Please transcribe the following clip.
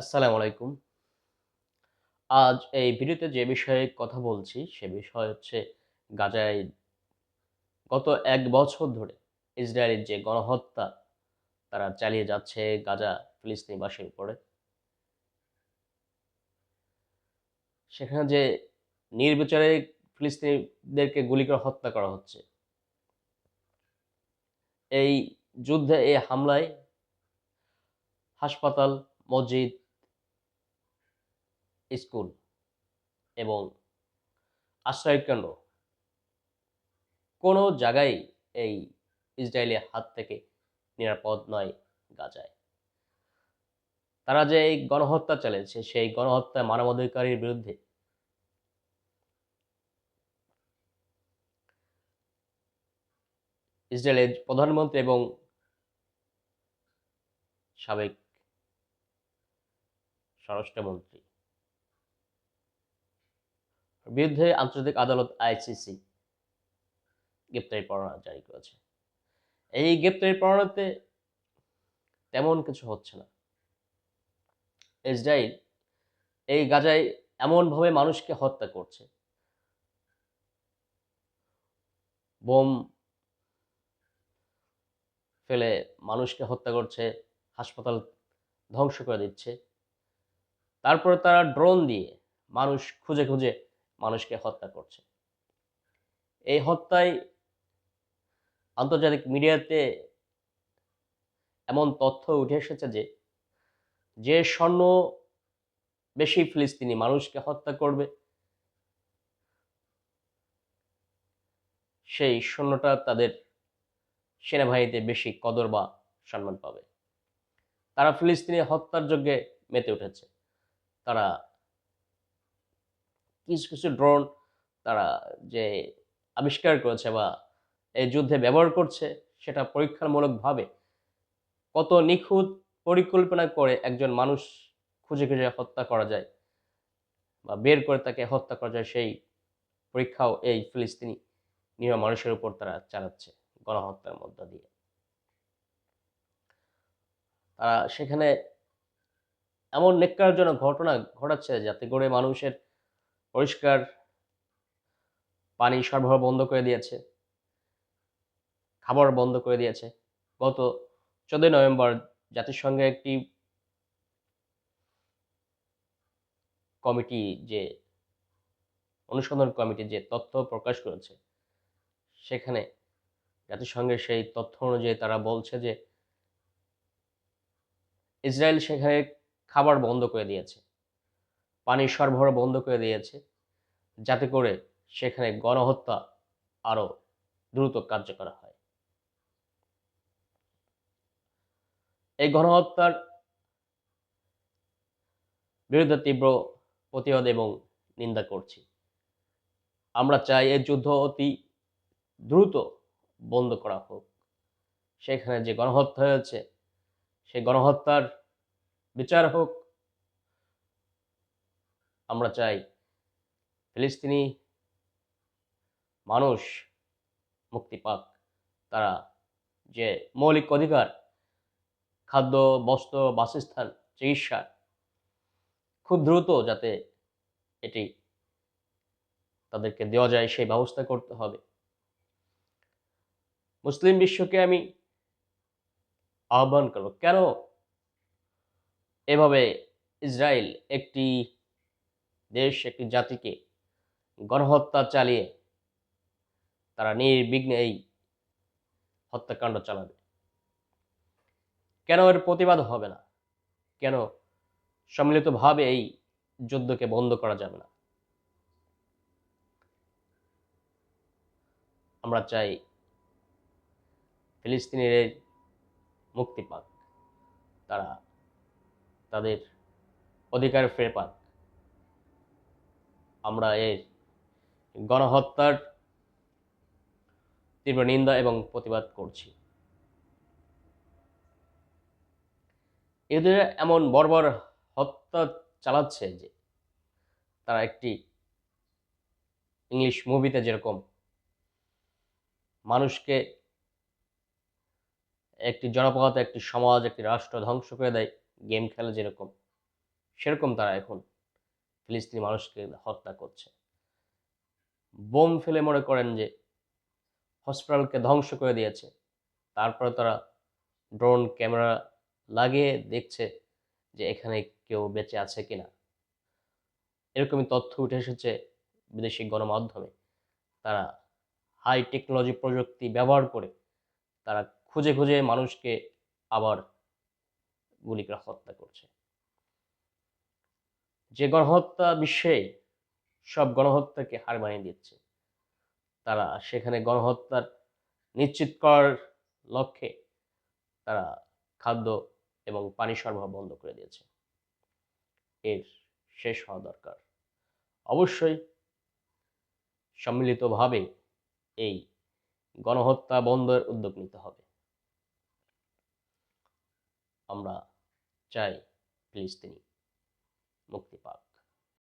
আসসালামু আলাইকুম। আজ এই ভিডিওতে যে বিষয়ে কথা বলছি, সে বিষয় হচ্ছে গাজায় গত এক বছর ধরে ইসরায়েলের যে গণহত্যা, তারা চালিয়ে যাচ্ছে গাজা ফিলিস্তিনিবাসীর উপরে। সেখানে যে নির্বিচারে ফিলিস্তিনিদেরকে গুলি করে হত্যা করা হচ্ছে, এই যুদ্ধে, এই হামলায় হাসপাতাল, মসজিদ স্কুল এবং আশ্রয়কেন্দ্র কোনো জায়গায় এই ইসরায়েলের হাত থেকে নিরাপদ নয় গাজায়। তারা যে এই গণহত্যা চালিয়েছে, সেই গণহত্যা মানবাধিকারীর বিরুদ্ধে ইসরায়েলের প্রধানমন্ত্রী এবং সাবেক স্বরাষ্ট্রমন্ত্রী বিরুদ্ধে আন্তর্জাতিক আদালত আইসিসি গ্রেপ্তারি পরোয়ানা জারি করেছে। এই গ্রেপ্তারি পরোয়ানাতে তেমন কিছু হচ্ছে না। ইসরায়েল এই গাজায় এমনভাবে মানুষকে হত্যা করছে। বোম ফেলে মানুষকে হত্যা করছে, হাসপাতাল ধ্বংস করে দিচ্ছে। তারপরে তারা ড্রোন দিয়ে মানুষ খুঁজে খুঁজে মানুষকে হত্যা করছে। এই হত্যায় আন্তর্জাতিক মিডিয়াতে এমন তথ্য উঠে এসেছে যে যে স্বর্ণ বেশি ফিলিস্তিনি মানুষকে হত্যা করবে, সেই সৈন্যটা তাদের সেনাবাহিনীতে বেশি কদর বা সম্মান পাবে। তারা ফিলিস্তিনি হত্যার যোগ্যে মেতে উঠেছে। তারা কিছু কিছু ড্রোন তারা যে আবিষ্কার করেছে বা এই যুদ্ধে ব্যবহার করছে, সেটা পরীক্ষামূলকভাবে কত নিখুঁত পরিকল্পনা করে একজন মানুষ খুঁজে খুঁজে হত্যা করা যায় বা বের করে তাকে হত্যা করা যায়, সেই পরীক্ষাও এই ফিলিস্তিনি নিরীহ মানুষের উপর তারা চালাচ্ছে গণহত্যার মধ্য দিয়ে। তারা সেখানে এমন নেককারজনক ঘটনা ঘটাচ্ছে যাতে করে মানুষের পরিষ্কার পানি সরবরাহ বন্ধ করে দিয়েছে, খাবার বন্ধ করে দিয়েছে। গত চোদ্দই নভেম্বর জাতিসংঘে একটি কমিটি যে, অনুসন্ধান কমিটি যে তথ্য প্রকাশ করেছে, সেখানে জাতিসংঘের সেই তথ্য অনুযায়ী তারা বলছে যে, ইসরায়েল সেখানে খাবার বন্ধ করে দিয়েছে। পানি সরবরাহ বন্ধ করে দিয়েছে, যাতে করে সেখানে গণহত্যা আরও দ্রুত কার্যকর হয়। এই গণহত্যার বিরুদ্ধে তীব্র প্রতিবাদ এবং নিন্দা করছি। আমরা চাই এই যুদ্ধ অতি দ্রুত বন্ধ করা হোক। সেখানে যে গণহত্যা হয়েছে, সেই গণহত্যার বিচার হোক আমরা চাই ফিলিস্তিনি মানুষ মুক্তি পাক। তারা যে মৌলিক অধিকার, খাদ্য, বস্ত্র, বাসস্থান, চিকিৎসা, খুব দ্রুত যাতে এটি তাদেরকে দেওয়া যায়, সেই ব্যবস্থা করতে হবে। মুসলিম বিশ্বকে আমি আহ্বান করব, কেন এভাবে ইসরায়েল একটি দেশ একটি জাতিকে গণহত্যা চালিয়ে তারা নির্বিঘ্নে এই হত্যাকাণ্ড চালাবে। কেন এর প্রতিবাদ হবে না? কেন সম্মিলিতভাবে এই যুদ্ধকে বন্ধ করা যাবে না? আমরা চাই ফিলিস্তিনের মুক্তি পাক। তারা তাদের অধিকার ফিরে পাক। আমরা এর গণহত্যার তীব্র নিন্দা এবং প্রতিবাদ করছি। এদের এমন বর্বর হত্যা চালাচ্ছে যে তারা একটি ইংলিশ মুভিতে যেরকম মানুষকে একটি জনপদ, একটি সমাজ, একটি রাষ্ট্র ধ্বংস করে দেয়, গেম খেলে যেরকম, সেরকম তারা এখন ফিলিস্তিনি মানুষকে হত্যা করছে। বোম ফেলে মনে করেন যে হসপিটালকে ধ্বংস করে দিয়েছে। তারপরে তারা ড্রোন ক্যামেরা লাগিয়ে দেখছে যে এখানে কেউ বেঁচে আছে কিনা। এরকমই তথ্য উঠে এসেছে বিদেশি গণমাধ্যমে। তারা হাই টেকনোলজি প্রযুক্তি ব্যবহার করে তারা খুঁজে খুঁজে মানুষকে আবার গুলি করে হত্যা করছে। যে গণহত্যা বিশ্বে সব গণহত্যাকে হার মানিয়ে দিচ্ছে, তারা সেখানে গণহত্যার নিশ্চিত করার লক্ষ্যে তারা খাদ্য এবং পানি সরবরাহ বন্ধ করে দিয়েছে। এর শেষ হওয়া দরকার। অবশ্যই সম্মিলিতভাবে এই গণহত্যা বন্ধের উদ্যোগ নিতে হবে। আমরা চাই ফিলিস্তিনি মুক্তি পাক